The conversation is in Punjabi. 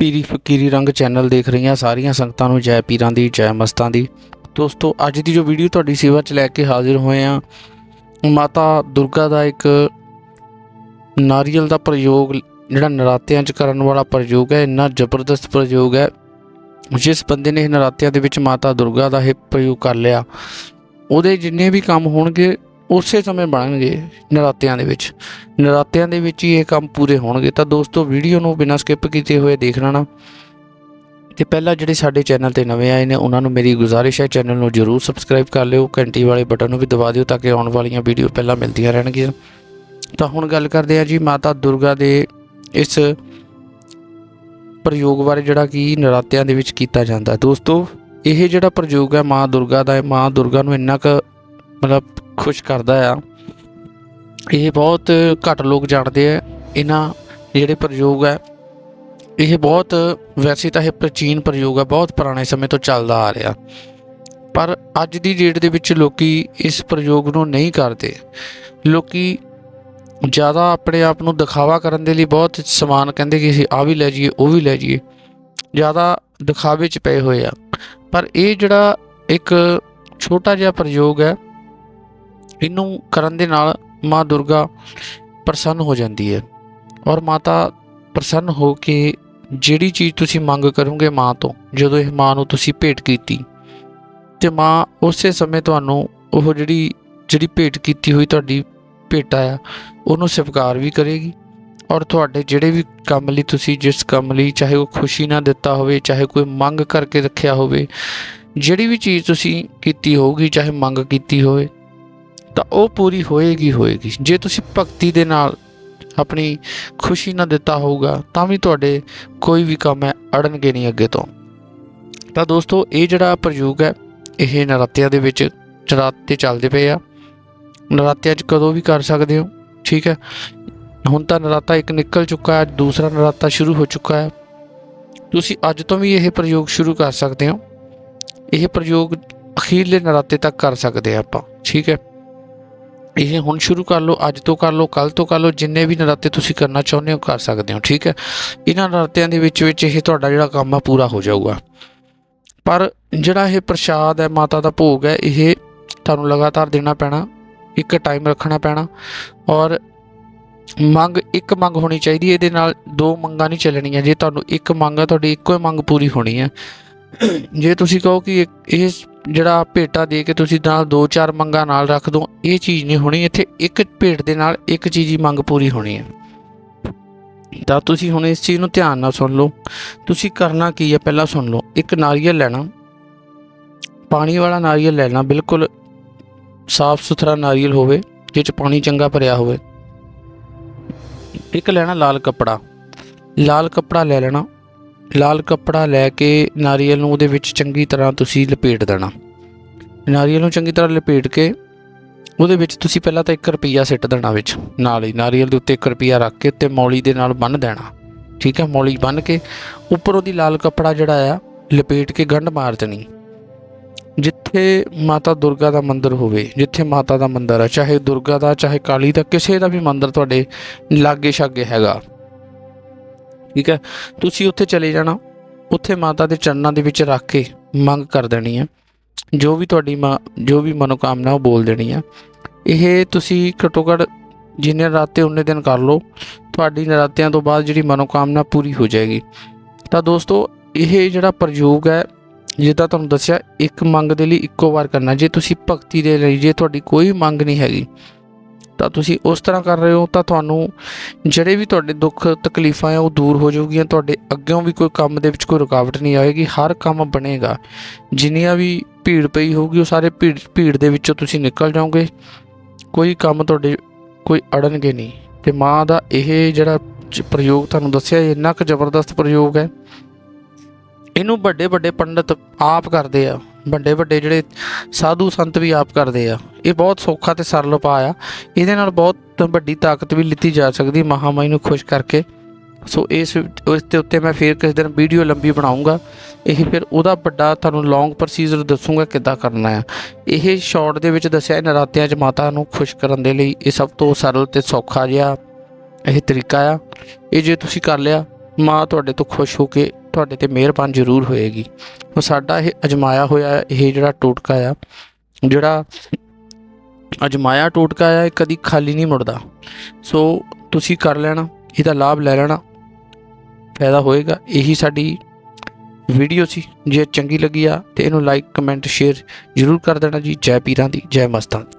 ਪੀਰੀ ਫਕੀਰੀ ਰੰਗ ਚੈਨਲ ਦੇਖ ਰਹੀਆਂ ਸਾਰੀਆਂ ਸੰਗਤਾਂ ਨੂੰ ਜੈ ਪੀਰਾਂ ਦੀ, ਜੈ ਮਸਤਾਂ ਦੀ। ਦੋਸਤੋ, ਅੱਜ ਦੀ ਜੋ ਵੀਡੀਓ ਤੁਹਾਡੀ ਸੇਵਾ 'ਚ ਲੈ ਕੇ ਹਾਜ਼ਰ ਹੋਏ ਆ ਮਾਤਾ ਦੁਰਗਾ ਦਾ ਇੱਕ ਨਾਰੀਅਲ ਦਾ ਪ੍ਰਯੋਗ, ਜਿਹੜਾ ਨਰਾਤਿਆਂ 'ਚ ਕਰਨ ਵਾਲਾ ਪ੍ਰਯੋਗ ਹੈ, ਇੰਨਾ ਜ਼ਬਰਦਸਤ ਪ੍ਰਯੋਗ ਹੈ, ਜਿਸ ਬੰਦੇ ਨੇ ਇਹ ਨਰਾਤਿਆਂ ਦੇ ਵਿੱਚ ਮਾਤਾ ਦੁਰਗਾ ਦਾ ਇਹ ਪ੍ਰਯੋਗ ਕਰ ਲਿਆ। ਉਹਦੇ ਜਿੰਨੇ ਵੀ ਕੰਮ ਹੋਣਗੇ ਉਸੇ ਸਮੇਂ ਬਣਨਗੇ ਨਰਾਤਿਆਂ ਦੇ ਵਿੱਚ। ਨਰਾਤਿਆਂ ਦੇ ਵਿੱਚ ਹੀ ਇਹ ਕੰਮ ਪੂਰੇ ਹੋਣਗੇ। ਤਾਂ ਦੋਸਤੋ, ਵੀਡੀਓ ਨੂੰ ਬਿਨਾਂ ਸਕਿਪ ਕੀਤੇ ਹੋਏ ਦੇਖ ਲੈਣਾ। ਤੇ ਪਹਿਲਾਂ ਜਿਹੜੇ ਸਾਡੇ ਚੈਨਲ ਤੇ ਨਵੇਂ ਆਏ ਨੇ, ਉਹਨਾਂ ਨੂੰ ਮੇਰੀ ਗੁਜ਼ਾਰਿਸ਼ ਹੈ, ਚੈਨਲ ਨੂੰ ਜਰੂਰ ਸਬਸਕ੍ਰਾਈਬ ਕਰ ਲਿਓ। ਘੰਟੀ ਵਾਲੇ ਬਟਨ ਨੂੰ ਵੀ ਦਬਾ ਦਿਓ ਤਾਂ ਕਿ ਆਉਣ ਵਾਲੀਆਂ ਵੀਡੀਓ ਪਹਿਲਾਂ ਮਿਲਦੀਆਂ ਰਹਿਣਗੀਆਂ। ਤਾਂ ਹੁਣ ਗੱਲ ਕਰਦੇ ਹਾਂ ਜੀ ਮਾਤਾ ਦੁਰਗਾ ਦੇ ਇਸ ਪ੍ਰਯੋਗ ਬਾਰੇ, ਜਿਹੜਾ ਕਿ ਨਰਾਤਿਆਂ ਦੇ ਵਿੱਚ ਕੀਤਾ ਜਾਂਦਾ। ਦੋਸਤੋ, ਇਹ ਜਿਹੜਾ ਪ੍ਰਯੋਗ ਹੈ ਮਾਂ ਦੁਰਗਾ ਦਾ ਮਾਂ ਦੁਰਗਾ ਨੂੰ ਇੰਨਾ ਕੁ ਮਤਲਬ ਖੁਸ਼ ਕਰਦਾ ਆ। ਇਹ ਬਹੁਤ ਘੱਟ ਲੋਕ ਜਾਣਦੇ ਆ। ਇਹਨਾਂ ਜਿਹੜੇ ਪ੍ਰਯੋਗ ਹੈ ਇਹ ਬਹੁਤ ਵੈਸੇ ਤਾਂ ਇਹ ਪ੍ਰਾਚੀਨ ਪ੍ਰਯੋਗ ਹੈ ਬਹੁਤ ਪੁਰਾਣੇ ਸਮੇਂ ਤੋਂ ਚੱਲਦਾ ਆ ਰਿਹਾ। ਪਰ ਅੱਜ ਦੀ ਡੇਟ ਦੇ ਵਿੱਚ ਲੋਕੀ ਇਸ ਪ੍ਰਯੋਗ ਨੂੰ ਨਹੀਂ ਕਰਦੇ। ਲੋਕੀ ਜ਼ਿਆਦਾ ਆਪਣੇ ਆਪ ਨੂੰ ਦਿਖਾਵਾ ਕਰਨ ਦੇ ਲਈ ਬਹੁਤ ਸਮਾਨ ਕਹਿੰਦੇ ਕਿ ਅਸੀਂ ਆ ਵੀ ਲੈ ਜਾਈਏ, ਉਹ ਵੀ ਲੈ ਜਾਈਏ। ਜ਼ਿਆਦਾ ਦਿਖਾਵੇ 'ਚ ਪਏ ਹੋਏ ਆ। ਪਰ ਇਹ ਜਿਹੜਾ ਇੱਕ ਛੋਟਾ ਜਿਹਾ ਪ੍ਰਯੋਗ ਹੈ ਇਹਨੂੰ ਕਰਨ ਦੇ ਨਾਲ ਮਾਂ ਦੁਰਗਾ ਪ੍ਰਸੰਨ ਹੋ ਜਾਂਦੀ ਹੈ ਔਰ ਮਾਤਾ ਪ੍ਰਸੰਨ ਹੋ ਕੇ ਜਿਹੜੀ ਚੀਜ਼ ਤੁਸੀਂ ਮੰਗ ਕਰੋਗੇ ਮਾਂ ਤੋਂ, ਜਦੋਂ ਇਹ ਮਾਂ ਨੂੰ ਤੁਸੀਂ ਭੇਟ ਕੀਤੀ, ਤੇ ਮਾਂ ਉਸੇ ਸਮੇਂ ਤੁਹਾਨੂੰ ਉਹ ਜਿਹੜੀ ਜਿਹੜੀ ਭੇਟ ਕੀਤੀ ਹੋਈ ਤੁਹਾਡੀ ਭੇਟਾ ਆ ਉਹਨੂੰ ਸਵੀਕਾਰ ਵੀ ਕਰੇਗੀ ਔਰ ਤੁਹਾਡੇ ਜਿਹੜੇ ਵੀ ਕੰਮ ਲਈ ਤੁਸੀਂ ਜਿਸ ਕੰਮ ਲਈ ਚਾਹੇ ਉਹ ਖੁਸ਼ੀ ਨਾਲ ਦਿੱਤਾ ਹੋਵੇ, ਚਾਹੇ ਕੋਈ ਮੰਗ ਕਰਕੇ ਰੱਖਿਆ ਹੋਵੇ, ਜਿਹੜੀ ਵੀ ਚੀਜ਼ ਤੁਸੀਂ ਕੀਤੀ ਹੋਊਗੀ, ਚਾਹੇ ਮੰਗ ਕੀਤੀ ਹੋਵੇ ਤਾਂ ਉਹ ਪੂਰੀ ਹੋਏਗੀ ਹੋਏਗੀ। ਜੇ ਤੁਸੀਂ ਭਗਤੀ ਦੇ ਨਾਲ ਆਪਣੀ ਖੁਸ਼ੀ ਨਾਲ ਦਿੱਤਾ ਹੋਊਗਾ, ਤਾਂ ਵੀ ਤੁਹਾਡੇ ਕੋਈ ਵੀ ਕੰਮ ਹੈ ਅੜਨਗੇ ਨਹੀਂ ਅੱਗੇ ਤੋਂ। ਤਾਂ ਦੋਸਤੋ, ਇਹ ਜਿਹੜਾ ਪ੍ਰਯੋਗ ਹੈ, ਇਹ ਨਰਾਤਿਆਂ ਦੇ ਵਿੱਚ ਨਰਾਤੇ ਚੱਲਦੇ ਪਏ ਆ। ਨਰਾਤਿਆਂ 'ਚ ਕਦੋਂ ਵੀ ਕਰ ਸਕਦੇ ਹੋ, ਠੀਕ ਹੈ? ਹੁਣ ਤਾਂ ਨਰਾਤਾ ਇੱਕ ਨਿਕਲ ਚੁੱਕਾ ਹੈ, ਦੂਸਰਾ ਨਰਾਤਾ ਸ਼ੁਰੂ ਹੋ ਚੁੱਕਾ ਹੈ। ਤੁਸੀਂ ਅੱਜ ਤੋਂ ਵੀ ਇਹ ਪ੍ਰਯੋਗ ਸ਼ੁਰੂ ਕਰ ਸਕਦੇ ਹੋ। ਇਹ ਪ੍ਰਯੋਗ ਅਖੀਰਲੇ ਨਰਾਤੇ ਤੱਕ ਕਰ ਸਕਦੇ ਆ ਆਪਾਂ, ਠੀਕ ਹੈ? ਇਹ ਹੁਣ ਸ਼ੁਰੂ ਕਰ ਲਓ, ਅੱਜ ਤੋਂ ਕਰ ਲਓ ਕੱਲ ਤੋਂ ਕਰ ਲਓ, ਜਿੰਨੇ ਵੀ ਨਰਾਤੇ ਤੁਸੀਂ ਕਰਨਾ ਚਾਹੁੰਦੇ ਹੋ ਕਰ ਸਕਦੇ ਹੋ, ਠੀਕ ਹੈ? ਇਹਨਾਂ ਨਰਾਤਿਆਂ ਦੇ ਵਿੱਚ ਵਿੱਚ ਇਹ ਤੁਹਾਡਾ ਜਿਹੜਾ ਕੰਮ ਆ ਪੂਰਾ ਹੋ ਜਾਊਗਾ। ਪਰ ਜਿਹੜਾ ਇਹ ਪ੍ਰਸ਼ਾਦ ਹੈ, ਮਾਤਾ ਦਾ ਭੋਗ ਹੈ, ਇਹ ਤੁਹਾਨੂੰ ਲਗਾਤਾਰ ਦੇਣਾ ਪੈਣਾ, ਇੱਕ ਟਾਈਮ ਰੱਖਣਾ ਪੈਣਾ ਔਰ ਮੰਗ ਇੱਕ ਮੰਗ ਹੋਣੀ ਚਾਹੀਦੀ ਇਹਦੇ ਨਾਲ ਦੋ ਮੰਗਾਂ ਨਹੀਂ ਚੱਲਣੀਆਂ। ਜੇ ਤੁਹਾਨੂੰ ਇੱਕ ਮੰਗ ਹੈ, ਤੁਹਾਡੀ ਇੱਕੋ ਹੀ ਮੰਗ ਪੂਰੀ ਹੋਣੀ ਹੈ। ਜੇ ਤੁਸੀਂ ਕਹੋ ਕਿ ਇੱਕ- ਇਹ ਜਿਹੜਾ ਭੇਟਾ ਦੇ ਕੇ ਤੁਸੀਂ ਨਾਲ ਦੋ ਚਾਰ ਮੰਗਾਂ ਨਾਲ ਰੱਖ ਦੋ, ਇਹ ਚੀਜ਼ ਨਹੀਂ ਹੋਣੀ, ਇੱਥੇ ਇੱਕ ਭੇਟ ਦੇ ਨਾਲ ਇੱਕ ਚੀਜ਼ ਹੀ ਮੰਗ ਪੂਰੀ ਹੋਣੀ ਹੈ। ਤਾਂ ਤੁਸੀਂ ਹੁਣ ਇਸ ਚੀਜ਼ ਨੂੰ ਧਿਆਨ ਨਾਲ ਸੁਣ ਲਓ। ਤੁਸੀਂ ਕਰਨਾ ਕੀ ਹੈ ਪਹਿਲਾਂ ਸੁਣ ਲਓ। ਇੱਕ ਨਾਰੀਅਲ ਲੈਣਾ। ਪਾਣੀ ਵਾਲਾ ਨਾਰੀਅਲ ਲੈਣਾ। ਬਿਲਕੁਲ ਸਾਫ਼ ਸੁਥਰਾ ਨਾਰੀਅਲ ਹੋਵੇ ਜਿਸ 'ਚ ਪਾਣੀ ਚੰਗਾ ਭਰਿਆ ਹੋਵੇ। ਇੱਕ ਲੈਣਾ ਲਾਲ ਕੱਪੜਾ। ਲਾਲ ਕੱਪੜਾ ਲੈ ਲੈਣਾ। ਲਾਲ ਕੱਪੜਾ ਲੈ ਕੇ ਨਾਰੀਅਲ ਨੂੰ ਉਹਦੇ ਵਿੱਚ ਚੰਗੀ ਤਰ੍ਹਾਂ ਤੁਸੀਂ ਲਪੇਟ ਦੇਣਾ। ਨਾਰੀਅਲ ਨੂੰ ਚੰਗੀ ਤਰ੍ਹਾਂ ਲਪੇਟ ਕੇ ਉਹਦੇ ਵਿੱਚ ਤੁਸੀਂ ਪਹਿਲਾਂ ਤਾਂ 1 ਰੁਪਿਆ ਸਿੱਟ ਦੇਣਾ ਵਿੱਚ, ਨਾਲ ਹੀ ਨਾਰੀਅਲ ਦੇ ਉੱਤੇ 1 ਰੁਪਿਆ ਰੱਖ ਕੇ ਤੇ ਮੌਲੀ ਦੇ ਨਾਲ ਬੰਨ ਦੇਣਾ। ਠੀਕ ਹੈ, ਮੌਲੀ ਬੰਨ ਕੇ ਉੱਪਰ ਉਹਦੀ ਲਾਲ ਕੱਪੜਾ ਜਿਹੜਾ ਆ, ਲਪੇਟ ਕੇ ਗੰਢ ਮਾਰ ਦੇਣੀ। ਜਿੱਥੇ ਮਾਤਾ ਦੁਰਗਾ ਦਾ ਮੰਦਿਰ ਹੋਵੇ, ਜਿੱਥੇ ਮਾਤਾ ਦਾ ਮੰਦਿਰ ਹੈ ਚਾਹੇ ਦੁਰਗਾ ਦਾ, ਚਾਹੇ ਕਾਲੀ ਦਾ, ਕਿਸੇ ਦਾ ਵੀ ਮੰਦਿਰ ਤੁਹਾਡੇ ਲਾਗੇ ਛਾਗੇ ਹੈਗਾ। ਠੀਕ ਹੈ? ਤੁਸੀਂ ਉੱਥੇ ਚਲੇ ਜਾਣਾ। ਉੱਥੇ ਮਾਤਾ ਦੇ ਚਰਨਾਂ ਦੇ ਵਿੱਚ ਰੱਖ ਕੇ ਮੰਗ ਕਰ ਦੇਣੀ ਹੈ। ਜੋ ਵੀ ਤੁਹਾਡੀ ਮਾਂ, ਜੋ ਵੀ ਮਨੋਕਾਮਨਾ ਉਹ ਬੋਲ ਦੇਣੀ ਹੈ। ਇਹ ਤੁਸੀਂ ਘੱਟੋ ਘੱਟ ਜਿੰਨੇ ਨਰਾਤੇ ਉਹਨੇ ਦਿਨ ਕਰ ਲਓ। ਤੁਹਾਡੀ ਨਰਾਤਿਆਂ ਤੋਂ ਬਾਅਦ ਜਿਹੜੀ ਮਨੋਕਾਮਨਾ ਪੂਰੀ ਹੋ ਜਾਏਗੀ। ਤਾਂ ਦੋਸਤੋ, ਇਹ ਜਿਹੜਾ ਪ੍ਰਯੋਗ ਹੈ, ਜਿੱਦਾਂ ਤੁਹਾਨੂੰ ਦੱਸਿਆ, ਇੱਕ ਮੰਗ ਦੇ ਲਈ ਇੱਕੋ ਵਾਰ ਕਰਨਾ। ਜੇ ਤੁਸੀਂ ਭਗਤੀ ਦੇ ਲਈ, ਜੇ ਤੁਹਾਡੀ ਕੋਈ ਮੰਗ ਨਹੀਂ ਹੈਗੀ ਤਾਂ ਤੁਸੀਂ ਉਸ ਤਰ੍ਹਾਂ ਕਰ ਰਹੇ ਹੋ, ਤਾਂ ਤੁਹਾਨੂੰ ਜਿਹੜੇ ਵੀ ਤੁਹਾਡੇ ਦੁੱਖ ਤਕਲੀਫਾਂ ਆ ਉਹ ਦੂਰ ਹੋ ਜਾਊਗੀਆਂ, ਤੁਹਾਡੇ ਅੱਗੇੋਂ ਵੀ ਕੋਈ ਕੰਮ ਦੇ ਵਿੱਚ ਕੋਈ ਰੁਕਾਵਟ ਨਹੀਂ ਆਏਗੀ, ਹਰ ਕੰਮ ਬਣੇਗਾ। ਜਿੰਨੀਆਂ ਵੀ ਭੀੜ ਪਈ ਹੋਊਗੀ, ਉਹ ਸਾਰੇ ਭੀੜ ਭੀੜ ਦੇ ਵਿੱਚੋਂ ਤੁਸੀਂ ਨਿਕਲ ਜਾਓਗੇ। ਕੋਈ ਕੰਮ ਤੁਹਾਡੇ, ਕੋਈ ਅੜਨਗੇ ਨਹੀਂ। ਤੇ ਮਾਂ ਦਾ ਇਹ ਜਿਹੜਾ ਪ੍ਰਯੋਗ ਤੁਹਾਨੂੰ ਦੱਸਿਆ ਇੰਨਾ ਕੁ ਜ਼ਬਰਦਸਤ ਪ੍ਰਯੋਗ ਹੈ ਇਹਨੂੰ ਵੱਡੇ ਵੱਡੇ ਪੰਡਤ ਆਪ ਕਰਦੇ ਆ, ਵੱਡੇ ਵੱਡੇ ਜਿਹੜੇ ਸਾਧੂ ਸੰਤ ਵੀ ਆਪ ਕਰਦੇ ਆ। ਇਹ ਬਹੁਤ ਸੌਖਾ ਤੇ ਸਰਲ ਉਪਾਅ ਆ। ਇਹਦੇ ਨਾਲ ਬਹੁਤ ਵੱਡੀ ਤਾਕਤ ਵੀ ਲਿੱਤੀ ਜਾ ਸਕਦੀ ਮਹਾਮਾਈ ਨੂੰ ਖੁਸ਼ ਕਰਕੇ। ਸੋ ਇਸ ਇਸ ਦੇ ਉੱਤੇ ਮੈਂ ਫੇਰ ਕਿਸੇ ਦਿਨ ਵੀਡੀਓ ਲੰਬੀ ਬਣਾਉਂਗਾ। ਇਹ ਫਿਰ ਉਹਦਾ ਵੱਡਾ ਤੁਹਾਨੂੰ ਲੌਂਗ ਪ੍ਰੋਸੀਜਰ ਦੱਸੂਗਾ ਕਿੱਦਾਂ ਕਰਨਾ ਹੈ ਇਹ ਸ਼ਾਰਟ ਦੇ ਵਿੱਚ ਦੱਸਿਆ ਨਰਾਤਿਆਂ 'ਚ ਮਾਤਾ ਨੂੰ ਖੁਸ਼ ਕਰਨ ਦੇ ਲਈ ਇਹ ਸਭ ਤੋਂ ਸਰਲ ਤੇ ਸੌਖਾ ਜਿਹਾ ਇਹ ਤਰੀਕਾ ਆ। ਇਹ ਜੇ ਤੁਸੀਂ ਕਰ ਲਿਆ, ਮਾਂ ਤੁਹਾਡੇ ਤੋਂ ਖੁਸ਼ ਹੋ ਕੇ ਤੁਹਾਡੇ ਤੇ ਮਿਹਰਬਾਨ ਜ਼ਰੂਰ ਹੋਏਗੀ। ਉਹ ਸਾਡਾ ਇਹ ਅਜਮਾਇਆ ਹੋਇਆ ਇਹ ਜਿਹੜਾ ਟੋਟਕਾ ਆ, ਜਿਹੜਾ ਅਜਮਾਇਆ ਟੋਟਕਾ ਆ, ਇਹ ਕਦੀ ਖਾਲੀ ਨਹੀਂ ਮੁੜਦਾ। ਸੋ ਤੁਸੀਂ ਕਰ ਲੈਣਾ, ਇਹਦਾ ਲਾਭ ਲੈ ਲੈਣਾ, ਫਾਇਦਾ ਹੋਏਗਾ। ਇਹੀ ਸਾਡੀ ਵੀਡੀਓ ਸੀ, ਜੇ ਚੰਗੀ ਲੱਗੀ ਆ ਤੇ ਇਹਨੂੰ ਲਾਈਕ ਕਮੈਂਟ ਸ਼ੇਅਰ ਜ਼ਰੂਰ ਕਰ ਦੇਣਾ ਜੀ। ਜੈ ਪੀਰਾਂ ਦੀ, ਜੈ ਮਸਤਾਂ ਦੀ।